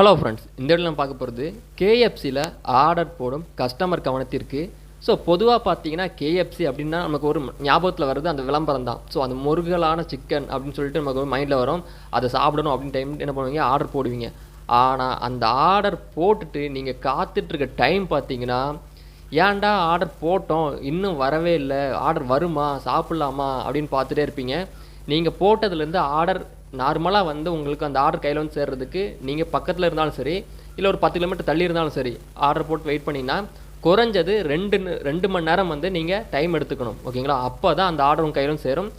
Hello friends இந்த இடத்துல நம்ம பார்க்க போகிறது கேஎஃப்சியில் ஆர்டர் போடும் கஸ்டமர் கவனத்திற்கு. ஸோ பொதுவாக பார்த்தீங்கன்னா கேஎஃப்சி அப்படின்னா நமக்கு ஒரு ஞாபகத்தில் வருது அந்த விளம்பரம் தான். ஸோ அந்த முருகலான சிக்கன் அப்படின்னு சொல்லிட்டு நமக்கு ஒரு மைண்டில் வரும். அதை சாப்பிடணும் அப்படின்னு டைம் என்ன பண்ணுவீங்க? ஆர்டர் போடுவீங்க. ஆனால் அந்த ஆர்டர் போட்டுட்டு நீங்கள் காத்துட்ருக்க டைம் பார்த்தீங்கன்னா ஏன்டா ஆர்டர் போட்டோம்? இன்னும் வரவே இல்லை. ஆர்டர் வருமா? சாப்பிட்லாமா? அப்படின்னு பார்த்துட்டே இருப்பீங்க. நீங்கள் போட்டதுலேருந்து ஆர்டர் நார்மலாக வந்து உங்களுக்கு அந்த ஆர்டர் கையில் வந்து சேர்றதுக்கு நீங்கள் பக்கத்தில் இருந்தாலும் சரி இல்லை ஒரு பத்து கிலோமீட்டர் தள்ளி இருந்தாலும் சரி ஆர்டர் போட்டு வெயிட் பண்ணிங்கன்னா குறைஞ்சது ரெண்டு ரெண்டு மணி நேரம் வந்து நீங்கள் டைம் எடுத்துக்கணும். ஓகேங்களா அப்போ தான் அந்த ஆர்டர் உங்கள் கையில் வந்து சேரும்.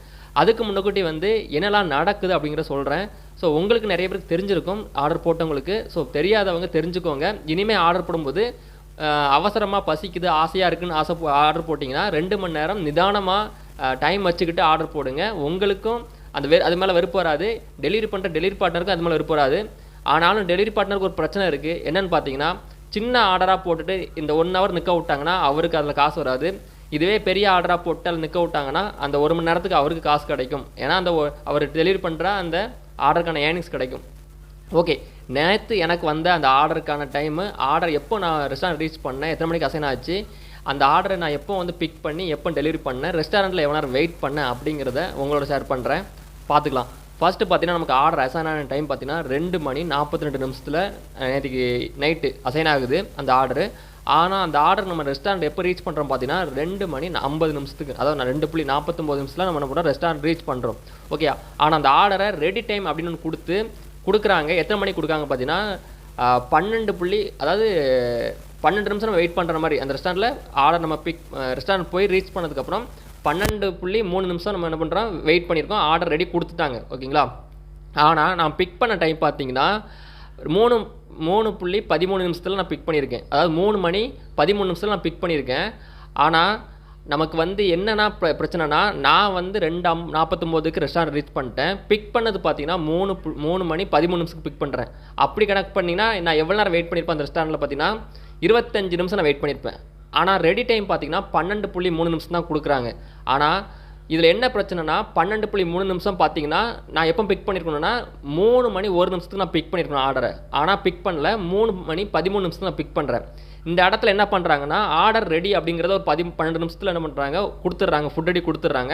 அதுக்கு முன்னக்கூட்டி வந்து என்னெல்லாம் நடக்குது அப்படிங்கிற சொல்கிறேன் ஸோ உங்களுக்கு நிறைய பேருக்கு தெரிஞ்சிருக்கும் ஆர்டர் போட்டவங்களுக்கு. ஸோ தெரியாதவங்க தெரிஞ்சுக்கோங்க. இனிமேல் ஆர்டர் போடும்போது அவசரமாக பசிக்குது ஆசையாக இருக்குன்னு ஆசை ஆர்டர் போட்டிங்கன்னா ரெண்டு மணி நேரம் நிதானமாக டைம் வச்சுக்கிட்டு ஆர்டர் போடுங்க. உங்களுக்கும் அந்த வெ அது மேலே வெறுப்பு வராது. டெலிவரி பண்ணுற டெலிவரி பார்ட்னருக்கு அது மேலே வெறுப்பு வராது. ஆனாலும் டெலிவரி பார்ட்னருக்கு ஒரு பிரச்சனை இருக்குது என்னன்னு பார்த்தீங்கன்னா சின்ன ஆர்டராக போட்டுட்டு இந்த ஒன் ஹவர் நிற்க விட்டாங்கன்னா அவருக்கு அதில் காசு வராது. இதுவே பெரிய ஆர்டராக போட்டு அதில் நிற்க விட்டாங்கன்னா அந்த ஒரு மணி நேரத்துக்கு அவருக்கு காசு கிடைக்கும். ஏன்னா அந்த அவர் டெலிவரி பண்ணுற அந்த ஆர்டருக்கான ஏர்னிங்ஸ் கிடைக்கும். ஓகே நேற்று எனக்கு வந்த அந்த ஆர்டருக்கான டைமு ஆர்டர் எப்போ நான் ரெஸ்டாரண்ட் ரீச் பண்ணேன் எத்தனை மணிக்கு அசைன் ஆச்சு அந்த ஆர்டரை நான் எப்போ வந்து பிக் பண்ணி எப்போ டெலிவரி பண்ணேன் ரெஸ்டாரண்ட்டில் எவ்வளோ நேரம் வெயிட் பண்ணேன் அப்படிங்கிறத உங்களோட ஷேர் பண்ணுறேன் பார்த்துக்கலாம். ஃபர்ஸ்ட்டு பார்த்தீங்கன்னா நமக்கு ஆர்டர் அசைன் ஆன டைம் பார்த்தீங்கன்னா ரெண்டு மணி நாற்பத்தி ரெண்டு நிமிஷத்தில் நேற்றுக்கு நைட்டு அசைன் ஆகுது அந்த ஆர்டரு ஆனால் அந்த ஆர்டர் நம்ம ரெஸ்டாரண்ட் எப்போ ரீச் பண்ணுறோம் பார்த்தீங்கன்னா ரெண்டு மணி ஐம்பது நிமிஷத்துக்கு. அதாவது நான் ரெண்டு புள்ளி நாற்பத்தொம்போது நிமிஷத்தில் நம்ம என்ன ரெஸ்டாரண்ட் ரீச் பண்ணுறோம் ஓகே ஆனால் அந்த ஆர்டரை ரெடி டைம் அப்படின்னு ஒன்று கொடுத்து கொடுக்குறாங்க. எத்தனை மணிக்கு கொடுக்காங்க பார்த்தீங்கன்னா பன்னெண்டு புள்ளி அதாவது பன்னெண்டு நிமிஷம் நம்ம வெயிட் பண்ணுற மாதிரி. அந்த ரெஸ்டாரண்ட்டில் ஆர்டர் நம்ம பிக் ரெஸ்டாரண்ட் போய் ரீச் பண்ணதுக்கப்புறம் பன்னெண்டு புள்ளி மூணு நிமிஷம் நம்ம என்ன பண்ணுறோம் வெயிட் பண்ணியிருக்கோம். ஆர்டர் ரெடி கொடுத்துட்டாங்க. ஓகேங்களா? ஆனால் நான் பிக் பண்ண டைம் பார்த்தீங்கன்னா மூணு மூணு புள்ளி பதிமூணு நிமிஷத்தில் நான் பிக் பண்ணியிருக்கேன். அதாவது மூணு மணி பதிமூணு நிமிஷத்தில் நான் பிக் பண்ணியிருக்கேன். ஆனால் நமக்கு வந்து என்னென்னா பிரச்சனைனா நான் வந்து ரெண்டு அம் நாற்பத்தொம்போதுக்கு ரெஸ்டாரண்ட் ரீச் பண்ணிட்டேன். பிக் பண்ணது பார்த்தீங்கன்னா மூணு பு- மூணு மணி பதிமூணு நிமிஷத்துக்கு பிக் பண்ணுறேன் அப்படி கணக்கு பண்ணிங்கன்னா நான் எவ்வளோ நேரம் வெயிட் பண்ணியிருப்பேன் அந்த ரெஸ்டாரண்ட்டில் பார்த்தீங்கன்னா இருபத்தஞ்சு நிமிஷம் நான் வெயிட் பண்ணியிருப்பேன். ஆனால் ரெடி டைம் பார்த்தீங்கன்னா பன்னெண்டு புள்ளி மூணு நிமிஷம் தான் கொடுக்குறாங்க. ஆனால் இதில் என்ன பிரச்சனைனா பன்னெண்டு புள்ளி மூணு நிமிஷம் பார்த்தீங்கன்னா நான் எப்போ பிக் பண்ணியிருக்கணும்னா மூணு மணி ஒரு நிமிஷத்துக்கு நான் பிக் பண்ணியிருக்கணும் ஆர்டரை ஆனால் பிக் பண்ணல மூணு மணி பதிமூணு நிமிஷத்துக்கு நான் பிக் பண்ணுறேன் இந்த இடத்துல என்ன பண்ணுறாங்கன்னா ஆர்டர் ரெடி அப்படிங்கிறத ஒரு பதி பன்னெண்டு நிமிஷத்தில் என்ன பண்ணுறாங்க கொடுத்துட்றாங்க. ஃபுட் ரெடி கொடுத்துட்றாங்க.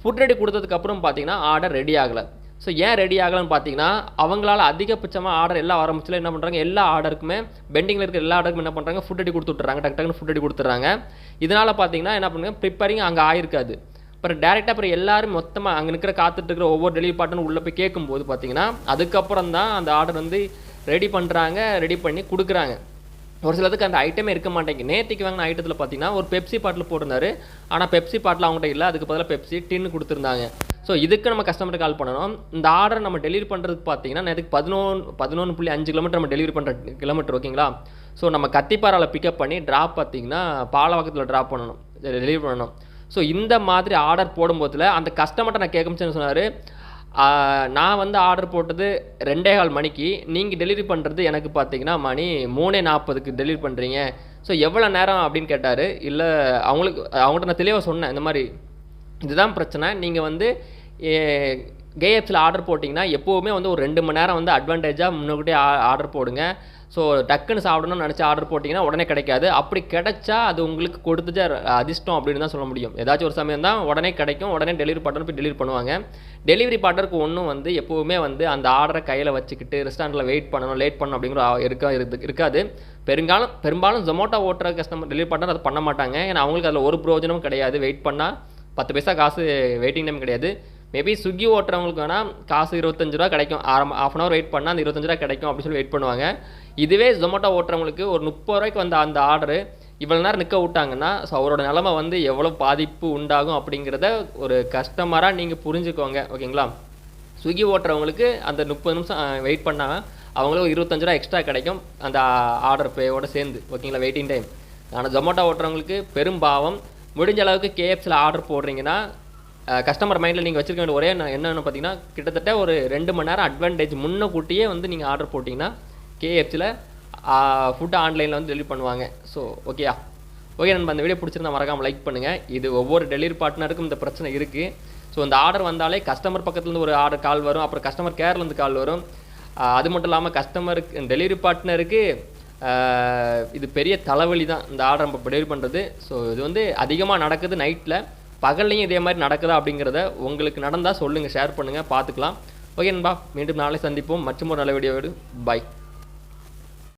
ஃபுட் ரெடி கொடுத்ததுக்கப்புறம் பார்த்தீங்கன்னா ஆர்டர் ரெடி ஆகலை. ஸோ ஏன் ரெடி ஆகலன்னு பார்த்தீங்கன்னா அவங்களால அதிகபட்சமாக ஆர்டர் எல்லாம் ஆரம்பிச்சில் என்ன பண்ணுறாங்க எல்லா ஆர்டருக்குமே பெண்டிங்கில் இருக்கிற எல்லா ஆர்டருக்கும் என்ன பண்ணுறாங்க ஃபுட் அடி கொடுத்துட்றாங்க டக்கு டக்குன்னு ஃபுட் அடி கொடுத்துட்றாங்க. இதனால் பார்த்தீங்கன்னா என்ன பண்ணுங்க? ப்ரிப்பேரிங் அங்கே ஆயிருக்காது. அப்புறம் டேரெக்டாக அப்புறம் எல்லாரும் மொத்தமாக அங்கே நிற்கிற காத்துட்டு இருக்கிற ஒவ்வொரு டெலிவரி பார்ட்னரும் உள்ளே போய் கேட்கும்போது பார்த்தீங்கன்னா அதுக்கப்புறம் தான் அந்த ஆர்டர் வந்து ரெடி பண்ணுறாங்க ரெடி பண்ணி கொடுக்குறாங்க. ஒரு சிலதுக்கு அந்த ஐட்டமே இருக்க மாட்டேங்குது. நேற்றுக்கு வாங்கின ஐட்டத்தில் பார்த்தீங்கன்னா ஒரு பெப்சி பாட்டில் போட்டிருந்தாரு. ஆனால் பெப்சி பாட்டில் அவங்ககிட்ட இல்லை. அதுக்கு பதிலாக பெப்சி டின்னு கொடுத்துருந்தாங்க. ஸோ இதுக்கு நம்ம கஸ்டமருக்கு கால் பண்ணணும். இந்த ஆர்டர் நம்ம டெலிவரி பண்ணுறதுக்கு பார்த்தீங்கன்னா நேரத்துக்கு பதினொன்று பதினொன்று புள்ளி அஞ்சு கிலோமீட்டர் நம்ம டெலிவரி பண்ணுற கிலோமீட்டர் ஓகேங்களா ஸோ நம்ம கத்திப்பாராவில் பிக்கப் பண்ணி ட்ராப் பார்த்தீங்கன்னா பாலவாக்கத்தில் ட்ராப் பண்ணணும். டெலிவரி பண்ணணும். ஸோ இந்த மாதிரி ஆர்டர் போடும்போதில் அந்த கஸ்டமர்கிட்ட நான் கேட்கும்போது சொன்னார். நான் வந்து ஆர்டர் போட்டது ரெண்டே கால் மணிக்கு. நீங்கள் டெலிவரி பண்ணுறது எனக்கு பார்த்தீங்கன்னா மணி மூணே நாற்பதுக்கு டெலிவரி பண்ணுறீங்க ஸோ எவ்வளோ நேரம் அப்படின்னு கேட்டார். இல்லை அவங்களுக்கு அவங்கள்ட்ட நான் தெளிவாக சொன்னேன். இந்த மாதிரி இதுதான் பிரச்சனை. நீங்கள் வந்து கேஎஃப்சியில் ஆர்டர் போட்டிங்கன்னா எப்போவுமே வந்து ஒரு ரெண்டு மணி நேரம் வந்து அட்வான்டேஜாக முன்னக்கூட்டியே ஆர்டர் போடுங்க. ஸோ டக்குன்னு சாப்பிடணும்னு நினச்சி ஆர்டர் போட்டிங்கன்னா உடனே கிடைக்காது. அப்படி கிடைச்சா அது உங்களுக்கு கொடுத்துச்சா அதிர்ஷ்டம் அப்படின்னு தான் சொல்ல முடியும். ஏதாச்சும் ஒரு சமயம் தான் உடனே கிடைக்கும். உடனே டெலிவரி பார்ட்னர் போய் டெலிவரி பண்ணுவாங்க. டெலிவரி பார்ட்னருக்கு ஒன்றும் வந்து எப்போவுமே வந்து அந்த ஆர்டரை கையில் வச்சுக்கிட்டு ரெஸ்டாரண்ட்டில் வெயிட் பண்ணணும் லேட் பண்ணணும் அப்படிங்கிற இருக்கா இருக்காது. பெரும்பாலும் பெரும்பாலும் ஜொமோட்டோ ஓட்டுற கஸ்டமர் டெலிவரி பார்ட்னர் அதை பண்ண மாட்டாங்க. ஏன்னா அவங்களுக்கு அதில் ஒரு பிரயோஜனமும் கிடையாது. வெயிட் பண்ணால் பத்து பைசா காசு வெயிட்டிங் டைம் கிடையாது. மேபி ஸ்விக்கி ஓட்டுறவங்களுக்கு வேணால் காசு இருபத்தஞ்சு ரூபா கிடைக்கும். ஆரம் ஆஃப் அன் ஹவர் வெயிட் பண்ணால் அந்த இருபத்தஞ்சு ரூபா கிடைக்கும் அப்படின்னு சொல்லி வெயிட் பண்ணுவாங்க. இதுவே ஜொமேட்டோ ஓட்டுறவங்களுக்கு ஒரு முப்பது ரூபாய்க்கு வந்த அந்த ஆர்டரு இவ்வளோ நேரம் நிற்க விட்டாங்கன்னா ஸோ அவரோட நிலமை வந்து எவ்வளோ பாதிப்பு உண்டாகும் அப்படிங்கிறத ஒரு கஸ்டமராக நீங்கள் புரிஞ்சுக்கோங்க. ஓகேங்களா? ஸ்விக்கி ஓட்டுறவங்களுக்கு அந்த முப்பது நிமிஷம் வெயிட் பண்ணால் அவங்களுக்கு இருபத்தஞ்சு ரூபா எக்ஸ்ட்ரா கிடைக்கும் அந்த ஆர்டர் பேயோடு சேர்ந்து. ஓகேங்களா? வெயிட்டிங் டைம் ஆனால் ஜொமேட்டோ ஓட்டுறவங்களுக்கு பெரும் பாவம். முடிஞ்ச அளவுக்கு கேஎஃப்சியில் ஆர்டர் போடுறீங்கன்னா கஸ்டமர் மைண்டில் நீங்கள் வச்சிருக்க வேண்டிய ஒரே ந- என்னன்னு பார்த்தீங்கன்னா கிட்டத்தட்ட ஒரு ரெண்டு மணி நேரம் அட்வான்டேஜ் முன்ன கூட்டியே வந்து நீங்கள் ஆர்டர் போட்டிங்கன்னா கேஎஃப்சியில் ஃபுட்டு ஆன்லைனில் வந்து டெலிவரி பண்ணுவாங்க. ஸோ ஓகேயா ஓகே நம்ம அந்த வீடியோ பிடிச்சிருந்தா மறக்காமல் லைக் பண்ணுங்கள் இது ஒவ்வொரு டெலிவரி பார்ட்னருக்கும் இந்த பிரச்சனை இருக்குது ஸோ இந்த ஆர்டர் வந்தாலே கஸ்டமர் பக்கத்துலேருந்து ஒரு ஆர்டர் கால் வரும். அப்புறம் கஸ்டமர் கேர்லேருந்து கால் வரும். அது மட்டும் இல்லாமல் கஸ்டமருக்கு டெலிவரி பார்ட்னருக்கு இது பெரிய தலைவலி தான் இந்த ஆர்டர் நம்ம டெலிவரி பண்ணுறது ஸோ இது வந்து அதிகமாக நடக்குது நைட்டில் பகல்லையும் இதே மாதிரி நடக்குதா அப்படிங்கிறத உங்களுக்கு நடந்தால் சொல்லுங்கள் ஷேர் பண்ணுங்கள் பார்த்துக்கலாம். ஓகே நண்பா மீண்டும் நாளை சந்திப்போம். மற்றும் ஒரு நல்ல வீடியோவோடு. பாய்